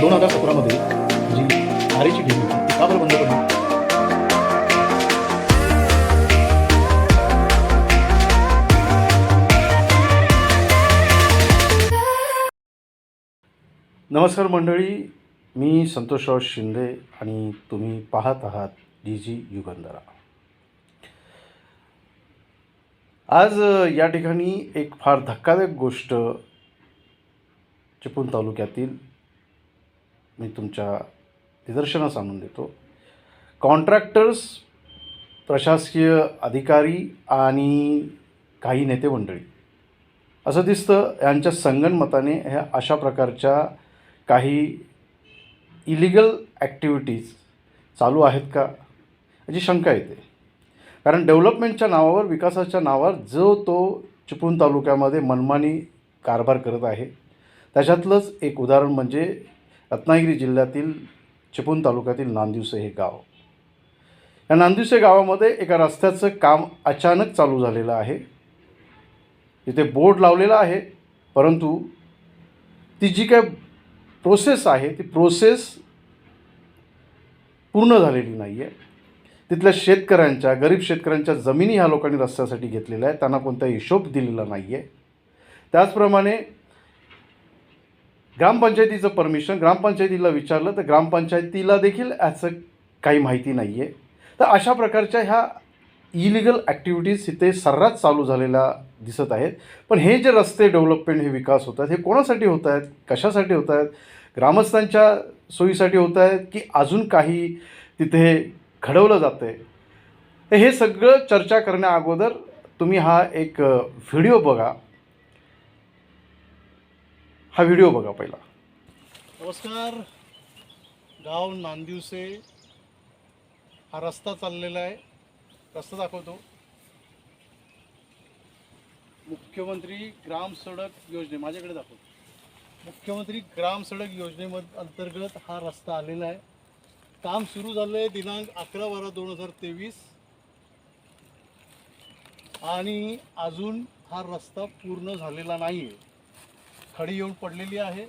दोन हजार सतरामध्ये जी आरेची ढीग होती ती का बरं बंद पडली? नमस्कार मंडळी मी संतोषराव शिंदे आणि तुम्ही पाहत आहात डी जी युगंधरा. आज या ठिकाणी एक फार धक्कादायक गोष्ट चिपळूण तालुक्यातील मी तुमच्या निदर्शनास आणून देतो. कॉन्ट्रॅक्टर्स प्रशासकीय अधिकारी आणि काही नेते मंडळी असं दिसतं यांच्या संगणमताने ह्या अशा प्रकारच्या काही इलिगल ॲक्टिव्हिटीज चालू आहेत का? याची शंका येते. कारण डेव्हलपमेंटच्या नावावर विकासाच्या नावावर जो तो चिपळूण तालुक्यामध्ये मनमानी कारभार करत आहे त्याच्यातलंच एक उदाहरण म्हणजे रत्नागिरी जिल्ह्यातील चिपळूण तालुक्यातील नांदिवसे हे गाव. या नांदिवसे गावामध्ये एका रस्त्याचं काम अचानक चालू झालेलं आहे. तिथे बोर्ड लावलेला आहे परंतु ती जी काय प्रोसेस आहे ती प्रोसेस पूर्ण झालेली नाही आहे तिथल्या शेतकऱ्यांच्या गरीब शेतकऱ्यांच्या जमिनी ह्या लोकांनी रस्त्यासाठी घेतलेल्या आहेत. त्यांना कोणता हिशोब दिलेला नाही आहे त्याचप्रमाणे ग्रामपंचायतीचं परमिशन ग्रामपंचायतीला विचारलं तर ग्रामपंचायतीला देखील याचं काही माहिती नाही आहे तर अशा प्रकारच्या ह्या इलिगल ॲक्टिव्हिटीज इथे सर्रास चालू झालेल्या दिसत आहेत. पण हे जे रस्ते डेव्हलपमेंट हे विकास होत आहेत हे कोणासाठी होत आहेत कशासाठी होत आहेत ग्रामस्थांच्या सोयीसाठी होत आहेत की अजून काही तिथे घडवलं जातं आहे तर हे सगळं चर्चा करण्याअगोदर तुम्ही हा एक व्हिडिओ बघा. हा व्हिडिओ बघा पहिला. नमस्कार. गाव नांदिवसे. हा रस्ता चाललेला आहे. रस्ता दाखवतो. मुख्यमंत्री ग्राम सडक योजने. माझ्याकडे दाखवतो मुख्यमंत्री ग्राम सडक योजनेमध्ये अंतर्गत हा रस्ता आलेला आहे. काम सुरू झालं आहे दिनांक अकरा बारा दोन हजार तेवीस. आणि अजून हा रस्ता पूर्ण झालेला नाही आहे खडी येऊन पडलेली आहे.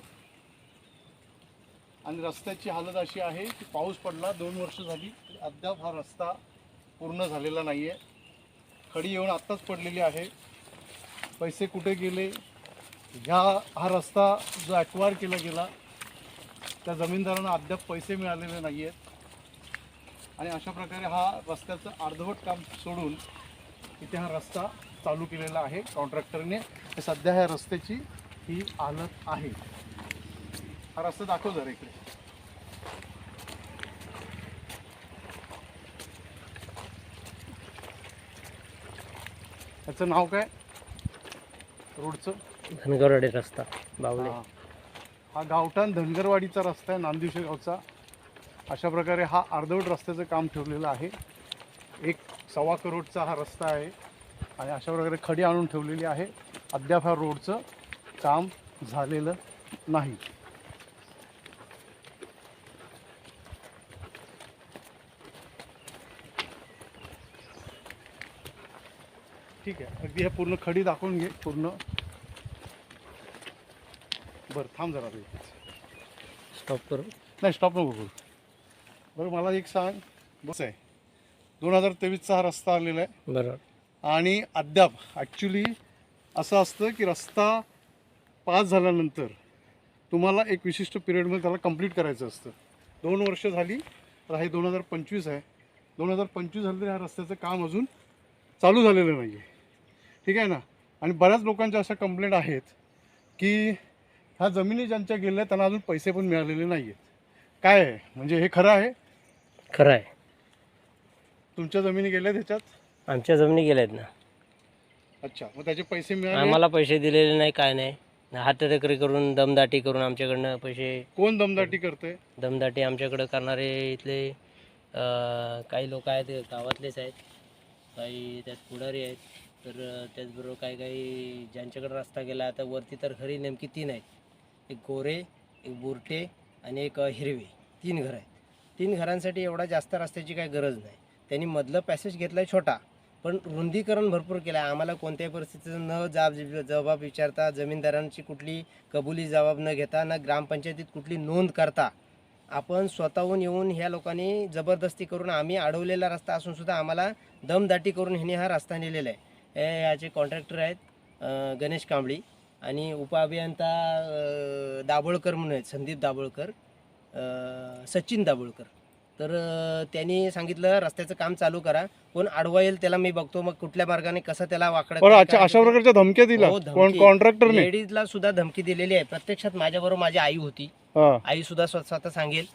आणि रस्त्याची हालत अशी आहे की पाऊस पडला दोन वर्ष झाली. अद्याप हा रस्ता पूर्ण झालेला नाही आहे खडी येऊन आत्ताच पडलेली आहे. पैसे कुठे गेले? ह्या हा रस्ता जो ॲक्वायर केला गेला त्या जमीनदारांना अद्याप पैसे मिळालेले नाही आहेत आणि अशा प्रकारे हा रस्त्याचं अर्धवट काम सोडून इथे हा रस्ता चालू केलेला आहे. कॉन्ट्रॅक्टरने. सध्या ह्या रस्त्याची ही हालत आहे. हा रस्ता दाखव जरा इकडे. याचं नाव काय? रोडचं? धनगरवाडी रस्ता बावळे हा. हा गावठाण धनगरवाडीचा रस्ता आहे नांदिवशे गावचा. अशा प्रकारे हा अर्धवट रस्त्याचं काम ठेवलेलं आहे. एक सव्वा करोडचा हा रस्ता आहे आणि अशा प्रकारे खडी आणून ठेवलेली आहे. अद्याप ह्या रोडचं काम झालेलं नाही. ठीक आहे अगदी हे पूर्ण खडी दाखवून घे पूर्ण. बरं थांब जरा स्टॉप करू? नाही स्टॉप नको करू. बरं मला एक सांग. बस आहे. दोन हजार तेवीसचा हा रस्ता आलेला आहे. बरोबर आणि अद्याप ॲक्च्युली असं असतं की रस्ता पास झाल्यानंतर तुम्हाला एक विशिष्ट पिरियडमध्ये त्याला कंप्लीट करायचं असतं. दोन वर्ष झाली तर हे दोन हजार पंचवीस आहे. दोन हजार पंचवीस झालं तरी ह्या रस्त्याचं काम अजून चालू झालेलं नाही आहे ठीक आहे ना? आणि बऱ्याच लोकांच्या अशा कंप्लेंट आहेत की ह्या जमिनी ज्यांच्या गेल्या त्यांना अजून पैसे पण मिळालेले नाही आहेत काय आहे? म्हणजे हे खरं आहे? खरं आहे. तुमच्या जमिनी गेल्या त्याच्यात आमच्या जमिनी गेल्या आहेत ना. अच्छा. मग त्याचे पैसे मिळाले? आम्हाला पैसे दिलेले नाही काय नाही. हातरेकरी करून दमदाटी करून आमच्याकडनं पैसे कोण दमदाटी करते दमदाटी आमच्याकडं करणारे इथले अं, काही लोक आहेत गावातलेच आहेत. काही त्यात पुढारी आहेत. तर त्याचबरोबर काही काही ज्यांच्याकडे रस्ता गेला आता वरती तर खरी नेमकी तीन आहेत. एक गोरे एक बुरटे आणि एक हिरवे. तीन घरं आहेत. तीन घरांसाठी एवढा जास्त रस्त्याची काही गरज नाही. त्यांनी मधलं पॅसेज घेतला आहे छोटा. पण रुंदीकरण भरपूर केलं आहे आम्हाला कोणत्याही परिस्थितीचं न जाब जबाब विचारता जमीनदारांची कुठली कबुली जबाब न घेता न ग्रामपंचायतीत कुठली नोंद करता आपण स्वतःहून येऊन ह्या लोकांनी जबरदस्ती करून आम्ही अडवलेला रस्ता असूनसुद्धा आम्हाला दमदाटी करून ह्याने हा रस्ता नेलेला आहे. हे याचे कॉन्ट्रॅक्टर आहेत गणेश कांबळी आणि उपअभियंता दाभोळकर म्हणून आहेत संदीप दाभोळकर सचिन दाभोळकर. तर त्यांनी सांगितलं रस्त्याचं काम चालू करा. कोण अडवा येईल त्याला मी बघतो. मग कुठल्या मार्गाने कसं त्याला वाकडं अशा प्रकारच्या धमक्या दिल्या. हो. कॉन्ट्रॅक्टरने लेडीजला सुद्धा धमकी दिलेली आहे. प्रत्यक्षात माझ्याबरोबर माझी आई होती. आई सुद्धा स्व- स्वतः सांगेल.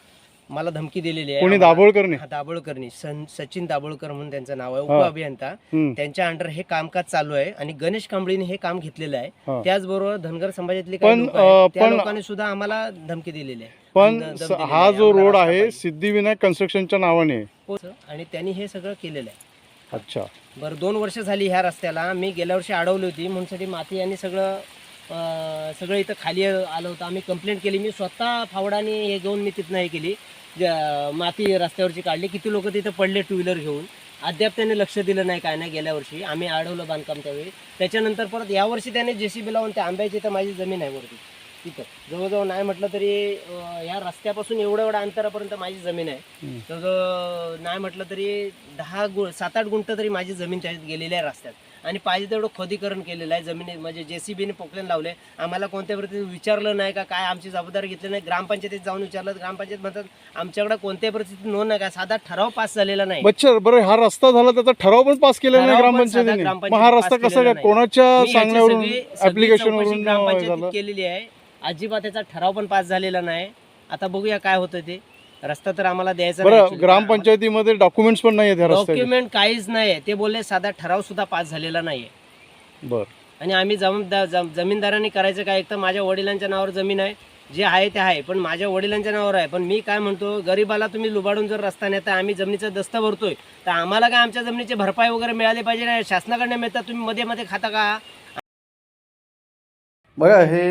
मला धमकी दिलेली आहे. कोणी दाभोळकरने? हा, दाभोळकरनी. सन सचिन दाभोळकर म्हणून त्यांचं नाव आहे. हा. उपअभियंता हम्म. त्यांच्या अंडर हे कामकाज चालू आहे आणि गणेश कांबळीने हे काम घेतलेलं आहे. त्याचबरोबर धनगर समाजातले काही आहेत, त्या पण- लोकांनी सुद्धा आम्हाला धमकी दिलेली आहे. पण स- हा आहे, जो आम्हाला रोड रस्ता आहे पाहिजे. सिद्धिविनायक कन्स्ट्रक्शनच्या नावाने. आहे. हो. आणि त्यांनी हे सगळं केलेलं आहे. अच्छा. बरं दोन वर्ष झाली ह्या रस्त्याला. मी गेल्या वर्षी अडवली होती. म्हणूनसाठी माती यांनी सगळं अं, सगळं इथं खाली आलं होतं. आम्ही कंप्लेंट केली. मी स्वतः फावडाने हे घेऊन मी तिथनं हे केली. ज- माती रस्त्यावरची काढली किती लोक तिथं पडले टू व्हीलर घेऊन. अद्याप त्यांनी लक्ष दिलं नाही काय नाही गेल्या वर्षी. आम्ही अडवलं बांधकाम त्यावेळी. त्याच्यानंतर परत यावर्षी त्याने जे सी बी लावून त्या आंब्याची तर माझी जमीन आहे वरती. तिथं. जवळजवळ नाही म्हटलं तरी या रस्त्यापासून एवढं एवढ्या अंतरापर्यंत माझी जमीन आहे. जवळजवळ नाही म्हटलं तरी दहा गु सात आठ गुंठ तरी माझी जमीन त्याच्यात गेलेली आहे रस्त्यात. आणि पाहिजे तेवढं खोदीकरण केलेलं आहे. जमिनी म्हणजे जे सी बीने पोकलेन लावले. आम्हाला कोणत्या परिस्थितीत विचारलं नाही का? काय आमची जबाबदारी घेतली नाही? ग्रामपंचायतीत जाऊन विचारलं. ग्रामपंचायत म्हणतात आमच्याकडे कोणत्याही परिस्थितीत नोंद नाही का साधा ठराव पास झालेला नाही. बच्चर बरं हा रस्ता झाला त्याचा ठराव पण पास केलेला नाही ग्रामपंचायतीने. मग हा रस्ता कसा केलेला काय. कोणाच्या सांगण्यावरून ऍप्लिकेशन ग्रामपंचायतीत केलेली आहे. अजिबात याचा ठराव पण पास झालेला नाही. आता बघूया काय होतं ते. रस्ता तर आम्हाला द्यायचा नाही बरं actually. ग्रामपंचायतीमध्ये डॉक्युमेंट्स पण नाही आहेत ह्या रस्त्याचे. डॉक्युमेंट काहीच नाही ते बोलले साधा ठराव सुद्धा पास झालेला नाहीये. बर. आणि आम्ही जमीनदारांनी करायचं काय? एक तर माझ्या वडिलांच्या नावावर जमीन आहे. जे आहे ते आहे पण माझ्या वडिलांच्या नावावर आहे. पण मी काय म्हणतो गरीबाला तुम्ही लुबाडून जर रस्ता नेता आम्ही जमिनीचा दस्त भरतोय तर आम्हाला काय आमच्या जमिनीची भरपाई वगैरे मिळाली पाहिजे? नाही शासनाकडनं मिळतात? तुम्ही मध्ये मध्ये खाता का? बघा हे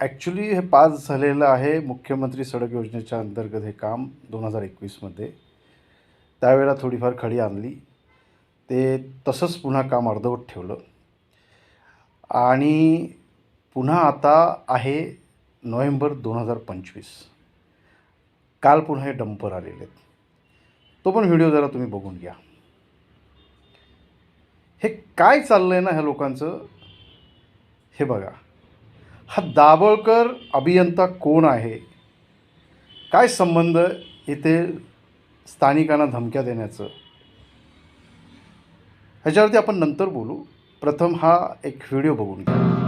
ॲक्च्युली हे पास झालेलं आहे मुख्यमंत्री सडक योजनेच्या अंतर्गत हे काम दोन हजार एकवीसमध्ये. त्यावेळेला थोडीफार खडी आणली. ते तसंच पुन्हा काम अर्धवट ठेवलं. आणि पुन्हा आता आहे नोव्हेंबर दोन हजार पंचवीस. काल पुन्हा हे डंपर आलेले आहेत. तो पण व्हिडिओ जरा तुम्ही बघून घ्या. हे काय चाललं आहे ना ह्या लोकांचं? हे बघा. हा दाभोळकर अभियंता कोण आहे? काय संबंध इथे स्थानिकांना धमक्या देण्याचं? ह्याच्यावरती आपण नंतर बोलू. प्रथम हा एक व्हिडिओ बघून घ्या.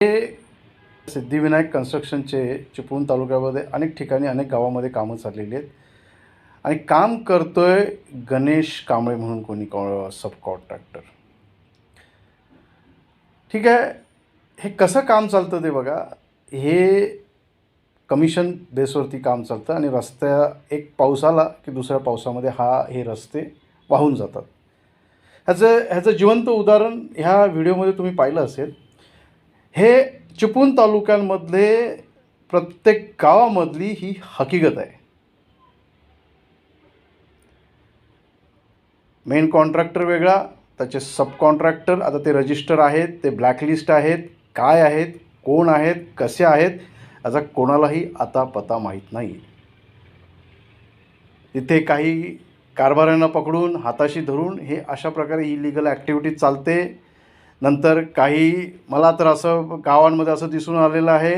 हे. सिद्धिविनायक कन्स्ट्रक्शनचे चिपळूण तालुक्यामध्ये अनेक ठिकाणी अनेक गावामध्ये कामं चाललेली आहेत. आणि काम करतोय गणेश कांबळे म्हणून कोणी कॉ सब कॉन्ट्रॅक्टर ठीक आहे? हे कसं काम चालतं ते बघा. हे कमिशन बेसवरती काम चालतं आणि रस्त्या एक पाऊस आला की दुसऱ्या पावसामध्ये हा हे रस्ते वाहून जातात. ह्याचं ह्याचं जिवंत उदाहरण ह्या व्हिडिओमध्ये तुम्ही पाहिलं असेल. हे चिपळूण तालुक्यांमधले प्रत्येक गावामधली ही हकीकत आहे. मेन कॉन्ट्रॅक्टर वेगळा त्याचे सब कॉन्ट्रॅक्टर आता ते रजिस्टर आहेत ते ब्लॅकलिस्ट आहेत. काय आहेत कोण आहेत कसे आहेत याचा कोणालाही आता पता माहीत नाही. तिथे काही कारभाऱ्यांना पकडून हाताशी धरून हे अशा प्रकारे इलिगल ॲक्टिव्हिटी चालते. नंतर काही मला तर असं गावांमध्ये असं दिसून आलेलं आहे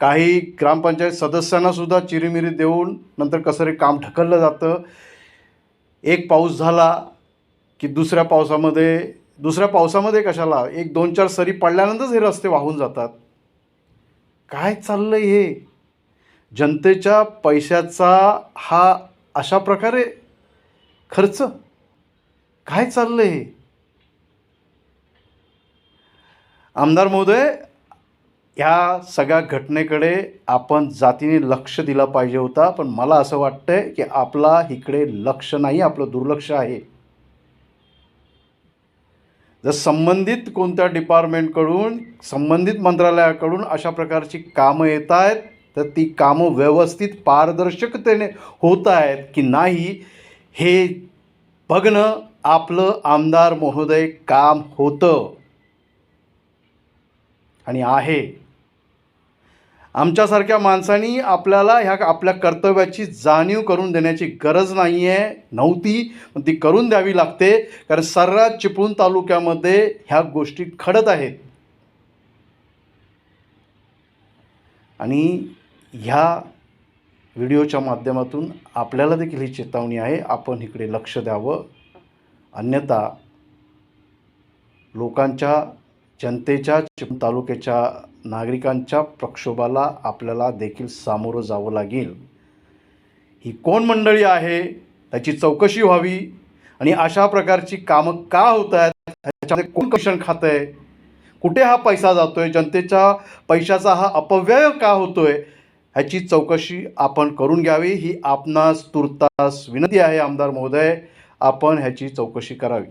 काही ग्रामपंचायत सदस्यांनासुद्धा चिरीमिरी देऊन नंतर कसं रे काम ढकललं जातं. एक पाऊस झाला की दुसऱ्या पावसामध्ये दुसऱ्या पावसामध्ये कशाला? एक दोन चार सरी पडल्यानंतरच हे रस्ते वाहून जातात. काय चाललं हे? जनतेच्या पैशाचा हा अशा प्रकारे खर्च? काय चाललं हे? आमदार महोदय ह्या सगळ्या घटनेकडे आपण जातीने लक्ष दिलं पाहिजे होता पण मला असं वाटतंय की आपला इकडे लक्ष नाही आपलं दुर्लक्ष आहे. जर संबंधित कोणत्या डिपार्टमेंटकडून संबंधित मंत्रालयाकडून अशा प्रकारची कामं येत आहेत तर ती कामं व्यवस्थित पारदर्शकतेने होत आहेत की नाही हे बघणं आपलं आमदार महोदय काम होतं. आणि आहे आमच्यासारख्या माणसांनी आपल्याला ह्या आपल्या कर्तव्याची जाणीव करून देण्याची गरज नाही आहे नव्हती. पण ती करून द्यावी लागते. कारण सर्रास चिपळूण तालुक्यामध्ये ह्या गोष्टी घडत आहेत. आणि ह्या व्हिडिओच्या माध्यमातून आपल्याला देखील ही चेतावणी आहे. आपण इकडे लक्ष द्यावं. अन्यथा लोकांच्या जनतेच्या चिपळूण तालुक्याच्या नागरिकांच्या प्रक्षोभाला आपल्याला देखील सामोरं जावं लागेल. ही कोण मंडळी आहे? त्याची चौकशी व्हावी. आणि अशा प्रकारची कामं का होत आहेत? ह्याच्यामध्ये कोण कमिशन खातं आहे कुठे हा पैसा जातो आहे जनतेच्या पैशाचा हा अपव्यय का होतो आहे ह्याची चौकशी आपण करून घ्यावी. ही आपणास तुर्तास विनंती आहे आमदार महोदय. आपण ह्याची चौकशी करावी.